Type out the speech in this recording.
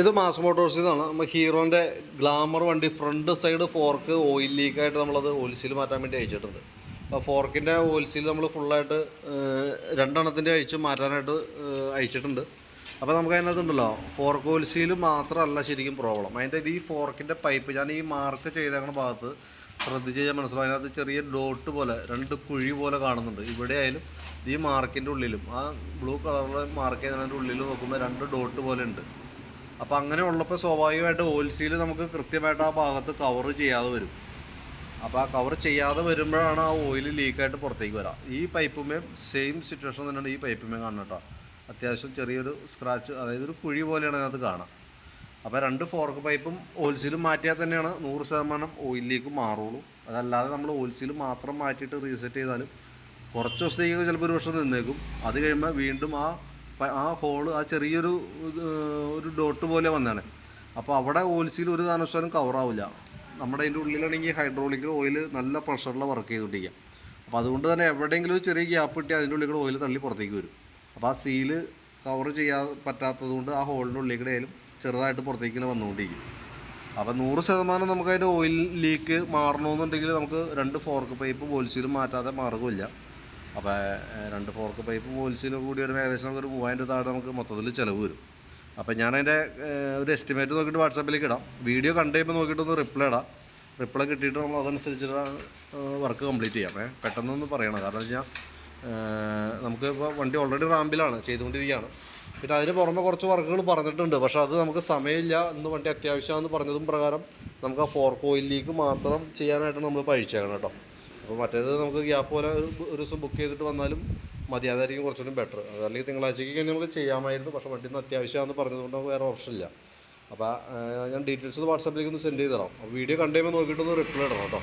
ഇത് മാസ് മോട്ടോഴ്സിൽ നിന്നാണ് നമ്മൾ ഹീറോന്റെ ഗ്ലാമർ വണ്ടി ഫ്രണ്ട് സൈഡ് ഫോർക്ക് ഓയിൽ ലീക്കായിട്ട് നമ്മളത് ഓയിൽ സീൽ മാറ്റാൻ വേണ്ടി അയച്ചിട്ടുണ്ട്. അപ്പോൾ ഫോർക്കിന്റെ ഓയിൽ സീൽ നമ്മൾ ഫുള്ളായിട്ട് രണ്ടെണ്ണത്തിന്റെ അയച്ച് മാറ്റാനായിട്ട് അയച്ചിട്ടുണ്ട്. അപ്പോൾ നമുക്ക് അതിനകത്തുണ്ടല്ലോ ഫോർക്ക് ഓയിൽ സീൽ മാത്രമല്ല ശരിക്കും പ്രോബ്ലം അതിന്റെ ഇത് ഈ ഫോർക്കിന്റെ പൈപ്പ് ഞാൻ ഈ മാർക്ക് ചെയ്തേക്കുന്ന ഭാഗത്ത് ശ്രദ്ധിച്ച് കഴിഞ്ഞാൽ മനസ്സിലാവും. അതിനകത്ത് ചെറിയ ഡോട്ട് പോലെ രണ്ട് കുഴി പോലെ കാണുന്നുണ്ട്. ഇവിടെ ആയാലും ഈ മാർക്കിന്റെ ഉള്ളിലും ആ ബ്ലൂ കളറിലെ മാർക്ക് ചെയ്തതിന്റെ ഉള്ളിൽ നോക്കുമ്പോൾ രണ്ട് ഡോട്ട് പോലെ ഉണ്ട്. അപ്പോൾ അങ്ങനെ ഉള്ളപ്പോൾ സ്വാഭാവികമായിട്ട് ഓൽസിയിൽ നമുക്ക് കൃത്യമായിട്ട് ആ ഭാഗത്ത് കവർ ചെയ്യാതെ വരും. അപ്പോൾ ആ കവർ ചെയ്യാതെ വരുമ്പോഴാണ് ആ ഓയിൽ ലീക്കായിട്ട് പുറത്തേക്ക് വരാം. ഈ പൈപ്പുമേം സെയിം സിറ്റുവേഷൻ തന്നെയാണ് ഈ പൈപ്പുമേം കാണുന്നത് കേട്ടോ അത്യാവശ്യം ചെറിയൊരു സ്ക്രാച്ച് അതായത് ഒരു കുഴി പോലെയാണ് അതിനകത്ത് കാണാം. അപ്പോൾ രണ്ട് ഫോർക്ക് പൈപ്പും ഓയിൽ സീലും മാറ്റിയാൽ തന്നെയാണ് നൂറ് ശതമാനം ഓയിൽ ലീക്ക് മാറുള്ളൂ. അതല്ലാതെ നമ്മൾ ഓയിൽ സീൽ മാത്രം മാറ്റിയിട്ട് റീസെറ്റ് ചെയ്താലും കുറച്ച് ദിവസത്തേക്ക് ചിലപ്പോൾ ഒരു വർഷം നിന്നേക്കും. അത് കഴിയുമ്പോൾ വീണ്ടും ആ പ- ആ ഹോൾ ആ ചെറിയൊരു ഒരു ഡോട്ട് പോലെ വന്നതാണ്. അപ്പോൾ അവിടെ ഓൽസിയിൽ ഒരു കാരണവശാലും കവറാവില്ല നമ്മുടെ അതിന്റെ ഉള്ളിലാണെങ്കിൽ ഹൈഡ്രോളിക് ഓയിൽ നല്ല പ്രഷറിൽ വർക്ക് ചെയ്തുകൊണ്ടിരിക്കുക അപ്പോൾ അതുകൊണ്ട് തന്നെ എവിടെയെങ്കിലും ഒരു ചെറിയ ഗ്യാപ്പ് കിട്ടി അതിന്റെ ഉള്ളിൽ ഓയിൽ തള്ളി പുറത്തേക്ക് വരും. അപ്പോൾ ആ സീൽ കവർ ചെയ്യാൻ പറ്റാത്തത് കൊണ്ട് ആ ഹോളിന്റെ ഉള്ളിൽ കൂടെ ആയാലും ചെറുതായിട്ട് പുറത്തേക്ക് ഇങ്ങനെ വന്നുകൊണ്ടിരിക്കും അപ്പോൾ നൂറ് ശതമാനം നമുക്ക് അതിന്റെ ഓയിൽ ലീക്ക് മാറണമെന്നുണ്ടെങ്കിൽ നമുക്ക് രണ്ട് ഫോർക്ക് പൈപ്പ് പോളിസിയിലും മാറ്റാതെ മാർഗമില്ല അപ്പോൾ രണ്ട് ഫോർക്ക് പൈപ്പ് പോളിസിയിലും കൂടി ഒരു ഏകദേശം നമുക്ക് ഒരു മൂവായിരം താഴെ നമുക്ക് മൊത്തത്തിൽ ചിലവ് വരും. അപ്പോൾ ഞാൻ അതിന്റെ ഒരു എസ്റ്റിമേറ്റ് നോക്കിയിട്ട് വാട്സാപ്പിലേക്ക് ഇടാം. വീഡിയോ കണ്ടു കഴിയുമ്പോൾ നോക്കിയിട്ടൊന്ന് റിപ്ലൈ ഇടാം. റിപ്ലൈ കിട്ടിയിട്ട് നമ്മൾ അതനുസരിച്ചിട്ട് വർക്ക് കംപ്ലീറ്റ് ചെയ്യാം. ഏ പെട്ടെന്നൊന്ന് പറയണം. കാരണം എന്ന് വെച്ചാൽ നമുക്ക് ഇപ്പോൾ വണ്ടി ഓൾറെഡി റാമ്പിലാണ് ചെയ്തുകൊണ്ടിരിക്കുകയാണ്. പിന്നെ അതിന് പുറമെ കുറച്ച് വർക്കുകൾ പറഞ്ഞിട്ടുണ്ട്. പക്ഷേ അത് നമുക്ക് സമയമില്ല. ഇന്ന് വണ്ടി അത്യാവശ്യമാണെന്ന് പറഞ്ഞതും പ്രകാരം നമുക്ക് ആ ഫോർക്ക് ഓയിലിലേക്ക് മാത്രം ചെയ്യാനായിട്ടാണ് നമ്മൾ പഴിച്ചേക്കണം കേട്ടോ. അപ്പോൾ മറ്റേത് നമുക്ക് ഗ്യാപ്പ് പോലെ ഒരു ദിവസം ബുക്ക് ചെയ്തിട്ട് വന്നാലും മതി. അതായിരിക്കും കുറച്ചുകൂടി ബെറ്റർ അതല്ലെങ്കിൽ തിങ്കളാഴ്ചയ്ക്ക് കഴിഞ്ഞ് നമുക്ക് ചെയ്യാമായിരുന്നു. പക്ഷേ വണ്ടി ഇന്ന് അത്യാവശ്യമാണെന്ന് പറഞ്ഞതുകൊണ്ട് വേറെ ഓപ്ഷൻ ഇല്ല. അപ്പോൾ ഞാൻ ഡീറ്റെയിൽസ് വാട്സാപ്പിലേക്ക് ഒന്ന് സെൻഡ് ചെയ്ത് തരാം. വീഡിയോ കണ്ടു കഴിയുമ്പോൾ നോക്കിയിട്ടൊന്ന് റിപ്ലൈ ഇടണം കേട്ടോ.